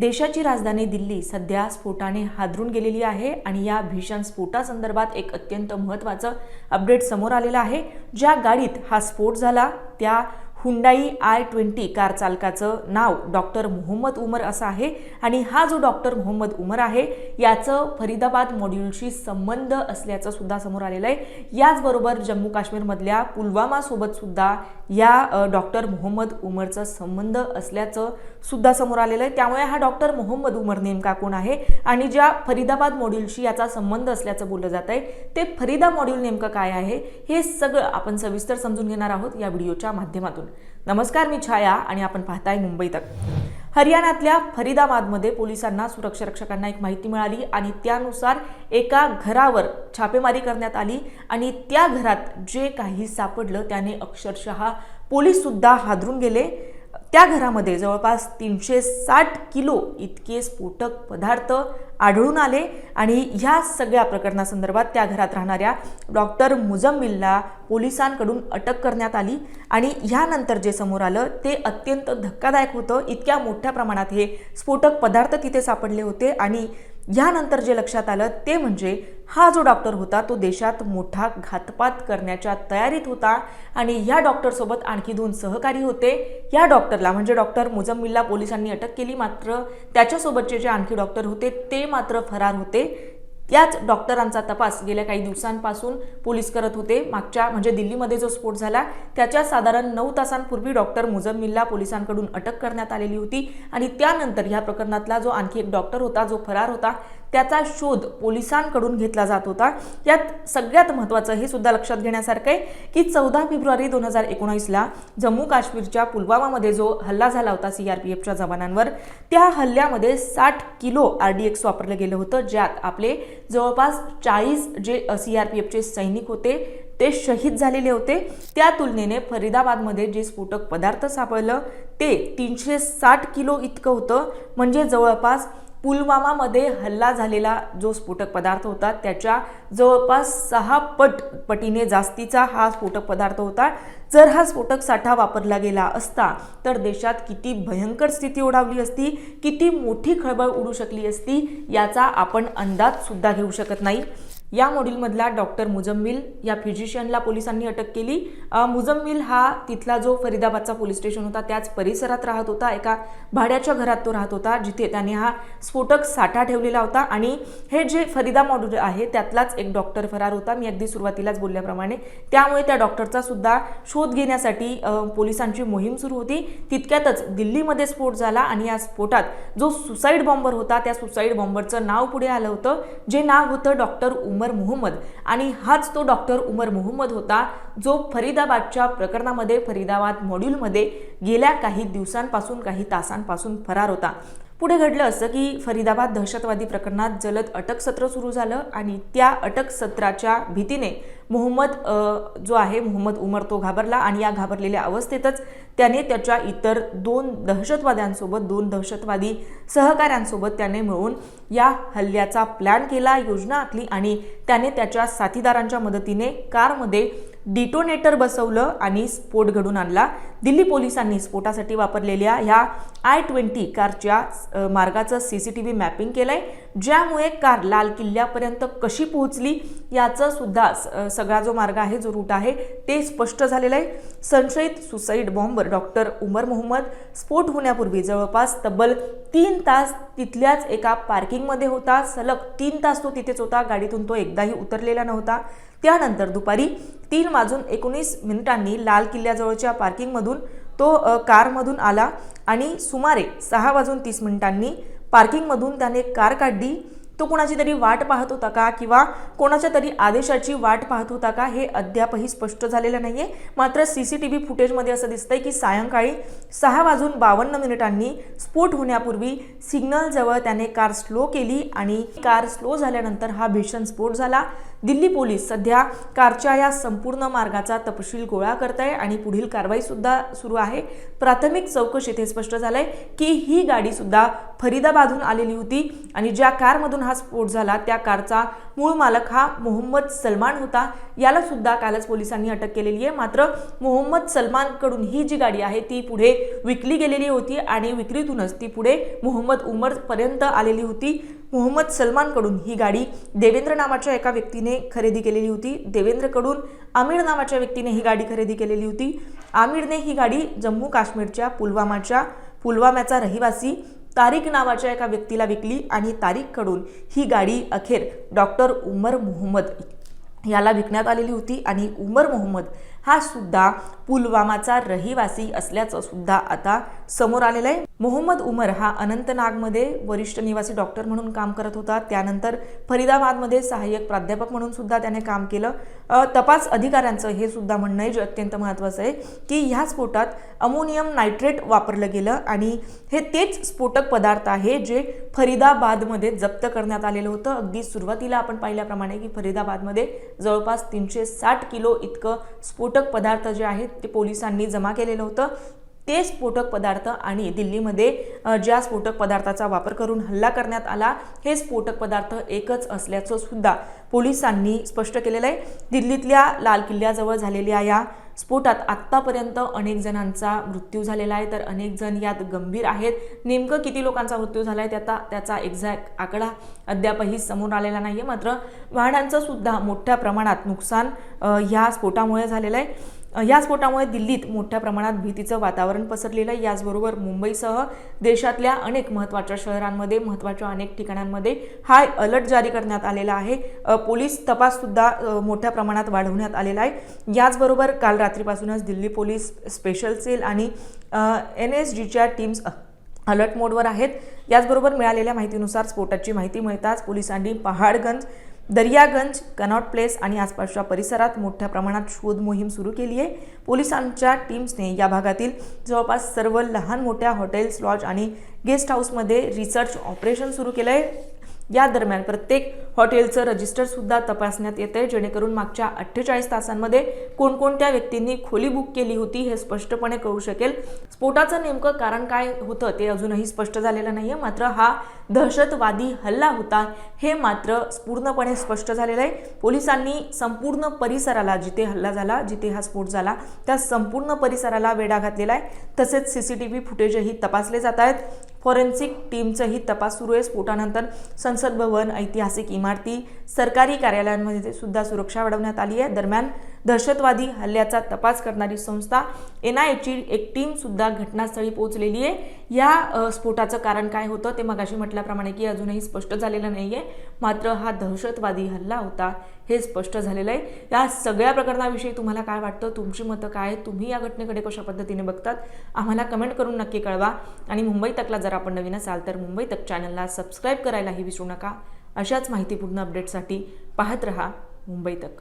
देशाची राजधानी दिल्ली सध्या स्फोटाने हादरून गेलेली आहे आणि या भीषण स्फोटासंदर्भात एक अत्यंत महत्त्वाचं अपडेट समोर आलेलं आहे. ज्या गाडीत हा स्फोट झाला त्या हुंडाई आय ट्वेंटी कार चालकाचं नाव डॉक्टर मोहम्मद उमर असं आहे आणि हा जो डॉक्टर मोहम्मद उमर आहे याचं फरीदाबाद मॉड्यूलशी संबंध असल्याचं सुद्धा समोर आलेलं आहे. याचबरोबर जम्मू काश्मीरमधल्या पुलवामासोबत सुद्धा या डॉक्टर मोहम्मद उमरचा संबंध असल्याचं सुद्धा समोर आलेलं आहे. त्यामुळे हा डॉक्टर मोहम्मद उमर नेमका कोण आहे आणि ज्या फरीदाबाद मॉड्यूलशी याचा संबंध असल्याचं बोललं जात आहे ते फरीदा मॉड्यूल नेमकं काय आहे हे सगळं आपण सविस्तर समजून घेणार आहोत या व्हिडिओच्या माध्यमातून. नमस्कार मी छाया आणि आपण पाहताय मुंबई तक. हरियाणातल्या फरीदाबादमध्ये पोलिसांना सुरक्षा रक्षकांना एक माहिती मिळाली आणि त्यानुसार एका घरावर छापेमारी करण्यात आली आणि त्या घरात जे काही सापडलं त्याने अक्षरशः पोलीस सुद्धा हादरून गेले. त्या घरामध्ये जवळपास तीनशे साठ किलो इतके स्फोटक पदार्थ आढळून आले आणि ह्या सगळ्या प्रकरणासंदर्भात त्या घरात राहणाऱ्या डॉक्टर मुजम्मिलला पोलिसांकडून अटक करण्यात आली आणि ह्यानंतर जे समोर आलं ते अत्यंत धक्कादायक होतं. इतक्या मोठ्या प्रमाणात हे स्फोटक पदार्थ तिथे सापडले होते आणि यानंतर जे लक्षात आलं ते म्हणजे हा जो डॉक्टर होता तो देशात मोठा घातपात करण्याच्या तयारीत होता आणि या डॉक्टरसोबत आणखी दोन सहकारी होते. या डॉक्टरला म्हणजे डॉक्टर मुजम्मिलला पोलिसांनी अटक केली मात्र त्याच्यासोबतचे जे आणखी डॉक्टर होते ते मात्र फरार होते. याच डॉक्टरांचा तपास गेल्या काही दिवसांपासून पोलीस करत होते. मागच्या म्हणजे दिल्लीमध्ये जो स्फोट झाला त्याच्या साधारण नऊ तासांपूर्वी डॉक्टर मुजम्मिलला पोलिसांकडून अटक करण्यात आलेली होती आणि त्यानंतर ह्या प्रकरणातला जो आणखी एक डॉक्टर होता जो फरार होता त्याचा शोध पोलिसांकडून घेतला जात होता. यात सगळ्यात महत्त्वाचं हे सुद्धा लक्षात घेण्यासारखं आहे की चौदा फेब्रुवारी दोन हजार एकोणावीसला जम्मू काश्मीरच्या पुलवामामध्ये जो हल्ला झाला होता सी आर पी एफच्या जवानांवर त्या हल्ल्यामध्ये साठ किलो आर डी एक्स वापरलं गेलं होतं ज्यात आपले जवळपास चाळीस जे सी आर पी एफचे सैनिक होते ते शहीद झालेले होते. त्या तुलनेने फरीदाबादमध्ये जे स्फोटक पदार्थ सापडलं ते तीनशे साठ किलो इतकं होतं. म्हणजे जवळपास पुलवामामध्ये हल्ला झालेला जो स्फोटक पदार्थ होता त्याच्या जवळपास सहा पट पटीने जास्तीचा हा स्फोटक पदार्थ होता. जर हा स्फोटक साठा वापरला गेला असता तर देशात किती भयंकर स्थिती ओढावली असती किती मोठी खळबळ उडू शकली असती याचा आपण अंदाजसुद्धा घेऊ शकत नाही. या मॉड्यूलमधला डॉक्टर मुजम्मिल या फिजिशियनला पोलिसांनी अटक केली. मुजम्मिल हा तिथला जो फरीदाबादचा पोलीस स्टेशन होता त्याच परिसरात राहत होता. एका भाड्याच्या घरात तो राहत होता जिथे त्याने हा स्फोटक साठा ठेवलेला होता. आणि हे जे फरीदा मॉड्यूल आहे त्यातलाच एक डॉक्टर फरार होता. मी अगदी सुरुवातीलाच बोलल्याप्रमाणे त्यामुळे त्या डॉक्टरचा सुद्धा शोध घेण्यासाठी पोलिसांची मोहीम सुरू होती. तितक्यातच दिल्लीमध्ये स्फोट झाला आणि या स्फोटात जो सुसाईड बॉम्बर होता त्या सुसाईड बॉम्बरचं नाव पुढे आलं होतं. जे नाव होतं डॉक्टर उमर मोहम्मद. आणि हाच तो डॉक्टर उमर मोहम्मद होता जो फरीदाबादच्या प्रकरणामध्ये फरीदाबाद मॉड्यूलमध्ये गेल्या काही दिवसांपासून काही तासांपासून फरार होता. पुढे घडलं असं की फरीदाबाद दहशतवादी प्रकरणात जलद अटक सत्र सुरू झालं आणि त्या अटक सत्राच्या भीतीने मोहम्मद जो आहे मोहम्मद उमर तो घाबरला आणि या घाबरलेल्या अवस्थेतच त्याने त्याच्या इतर दोन दहशतवाद्यांसोबत दोन दहशतवादी सहकाऱ्यांसोबत त्याने मिळून या हल्ल्याचा प्लॅन केला योजना आखली आणि त्याने त्याच्या साथीदारांच्या मदतीने कारमध्ये डिटोनेटर बसवलं आणि स्फोट घडून आणला. दिल्ली पोलिसांनी स्फोटासाठी वापरलेल्या ह्या आय ट्वेंटी कारच्या मार्गाचं C C T V mapping केलं आहे ज्यामुळे कार लाल किल्ल्यापर्यंत कशी पोहोचली याचं सुद्धा स- सगळा जो मार्ग आहे जो रूट आहे ते स्पष्ट झालेलं आहे. संशयित suicide bomber doctor Umar Mohammad स्फोट होण्यापूर्वी जवळपास तब्बल तीन तास तिथल्याच एका पार्किंगमध्ये होता. सलग तीन तास तो तिथेच होता. गाडीतून तो एकदाही उतरलेला नव्हता. त्यानंतर दुपारी तीन वाजून एकोणीस मिनिटांनी लाल किल्ल्याजवळच्या पार्किंगमधून तो कारमधून आला आणि सुमारे सहा वाजून तीस मिनिटांनी पार्किंगमधून त्याने कार काढली. तो कोणाची तरी वाट पाहत होता का किंवा कोणाच्या तरी आदेशाची वाट पाहत होता का हे अद्यापही स्पष्ट झालेलं नाही आहे मात्र सी सी टी व्ही फुटेजमध्ये असं दिसतंय की सायंकाळी सहा वाजून बावन्न मिनिटांनी स्फोट होण्यापूर्वी सिग्नलजवळ त्याने कार स्लो केली आणि कार स्लो झाल्यानंतर हा भीषण स्फोट झाला. दिल्ली पोलीस सध्या कारच्या या संपूर्ण मार्गाचा तपशील गोळा करत आहे आणि पुढील कारवाई सुद्धा सुरू आहे. प्राथमिक चौकशीत हे स्पष्ट झालंय की ही गाडी सुद्धा फरीदाबादहून आलेली होती आणि ज्या कारमधून हा स्फोट झाला त्या कारचा मूळ मालक हा मोहम्मद सलमान होता. याला सुद्धा कालच पोलिसांनी अटक केलेली आहे. मात्र मोहम्मद सलमानकडून ही जी गाडी आहे ती पुढे विकली गेलेली होती आणि विक्रीतूनच ती पुढे मोहम्मद उमर पर्यंत आलेली होती. मोहम्मद सलमानकडून ही गाडी देवेंद्र नावाच्या एका व्यक्तीने खरेदी केलेली होती. देवेंद्रकडून आमिर नावाच्या व्यक्तीने ही गाडी खरेदी केलेली होती. आमिरने ही गाडी जम्मू काश्मीरच्या पुलवामाच्या पुलवाम्याचा रहिवासी तारिक नावाच्या एका व्यक्तीला विकली आणि तारिककडून ही गाडी अखेर डॉक्टर उमर मोहम्मद याला विकण्यात आलेली होती आणि उमर मोहम्मद हा सुद्धा पुलवामाचा रहिवासी असल्याचं सुद्धा आता समोर आलेलं आहे. मोहम्मद उमर हा अनंतनागमध्ये वरिष्ठ निवासी डॉक्टर म्हणून काम करत होता. त्यानंतर फरीदाबादमध्ये सहाय्यक प्राध्यापक म्हणून सुद्धा त्याने काम केलं. तपास अधिकाऱ्यांचं हे सुद्धा म्हणणं आहे जे अत्यंत महत्त्वाचं आहे की ह्या स्फोटात अमोनियम नायट्रेट वापरलं गेलं आणि हे तेच स्फोटक पदार्थ आहे जे फरीदाबादमध्ये जप्त करण्यात आलेलं होतं. अगदी सुरुवातीला आपण पाहिल्याप्रमाणे की फरीदाबादमध्ये जवळपास तीनशे साठ किलो इतकं स्फोटक पदार्थ जे आहेत ते पोलिसांनी जमा केलेलं होतं. ते स्फोटक पदार्थ आणि दिल्लीमध्ये ज्या स्फोटक पदार्थाचा वापर करून हल्ला करण्यात आला हे स्फोटक पदार्थ एकच असल्याचं सुद्धा पोलिसांनी स्पष्ट केलेलं आहे दिल्लीतल्या लाल किल्ल्याजवळ झालेल्या या स्फोटात आत्तापर्यंत अनेक जणांचा मृत्यू झालेला आहे. तर अनेक जण यात गंभीर आहेत. नेमकं किती लोकांचा मृत्यू झाला आहे त्याचा त्याचा एक्झॅक्ट आकडा अद्यापही समोर आलेला नाही आहे मात्र वाहनांचं सुद्धा मोठ्या प्रमाणात नुकसान ह्या स्फोटामुळे झालेलं आहे. या स्फोटामुळे दिल्लीत मोठ्या प्रमाणात भीतीचं वातावरण पसरलेलं आहे. याचबरोबर मुंबईसह देशातल्या अनेक महत्त्वाच्या शहरांमध्ये महत्त्वाच्या अनेक ठिकाणांमध्ये हाय अलर्ट जारी करण्यात आलेला आहे. पोलीस तपाससुद्धा मोठ्या प्रमाणात वाढवण्यात आलेला आहे. याचबरोबर काल रात्रीपासूनच दिल्ली पोलीस स्पेशल सेल आणि एन एस जीच्या टीम्स अलर्ट मोडवर आहेत. याचबरोबर मिळालेल्या माहितीनुसार स्फोटाची माहिती मिळताच पोलिसांनी पहाडगंज दर्यागंज कनॉट प्लेस आणि आसपासच्या परिसरात मोठ्या प्रमाणात शोध मोहीम सुरू केली आहे. पोलिसांच्या टीम्सने या भागातील जवळपास सर्व लहान मोठ्या हॉटेल्स लॉज आणि गेस्ट हाऊसमध्ये रिसर्च ऑपरेशन सुरू केलं आहे. या दरम्यान प्रत्येक हॉटेलचं रजिस्टर सुद्धा तपासण्यात येत आहे जेणेकरून मागच्या अठ्ठेचाळीस तासांमध्ये कोणकोणत्या व्यक्तींनी खोली बुक केली होती हे स्पष्टपणे कळू शकेल. स्फोटाचं नेमकं कारण काय होतं ते अजूनही स्पष्ट झालेलं नाही आहे मात्र हा दहशतवादी हल्ला होता हे मात्र पूर्णपणे स्पष्ट झालेलं आहे. पोलिसांनी संपूर्ण परिसराला जिथे हल्ला झाला जिथे हा स्फोट झाला त्या संपूर्ण परिसराला वेढा घातलेला आहे. तसेच सी सी टी व्ही फुटेजही तपासले जात आहेत. फॉरेन्सिक टीमचाही तपास सुरू आहे. स्फोटानंतर संसद भवन ऐतिहासिक इमारती सरकारी कार्यालयांमध्ये सुद्धा सुरक्षा वाढवण्यात आली आहे. दरम्यान दहशतवादी हल्ल्याचा तपास करणारी संस्था एन आय एची एक टीम सुद्धा घटनास्थळी पोहोचलेली आहे. या स्फोटाचं कारण काय होतं ते मगाशी म्हटल्याप्रमाणे की अजूनही स्पष्ट झालेलं नाही आहे मात्र हा दहशतवादी हल्ला होता हे स्पष्ट झालेलं आहे. या सगळ्या प्रकरणाविषयी तुम्हाला काय वाटतं? तुमची मतं काय? तुम्ही या घटनेकडे कशा पद्धतीने बघतात? आम्हाला कमेंट करून नक्की कळवा. आणि मुंबई तकला जर आपण नवीन असाल तर मुंबई तक चॅनलला सबस्क्राईब करायलाही विसरू नका. अशाच माहितीपूर्ण अपडेटसाठी पाहत रहा मुंबई तक.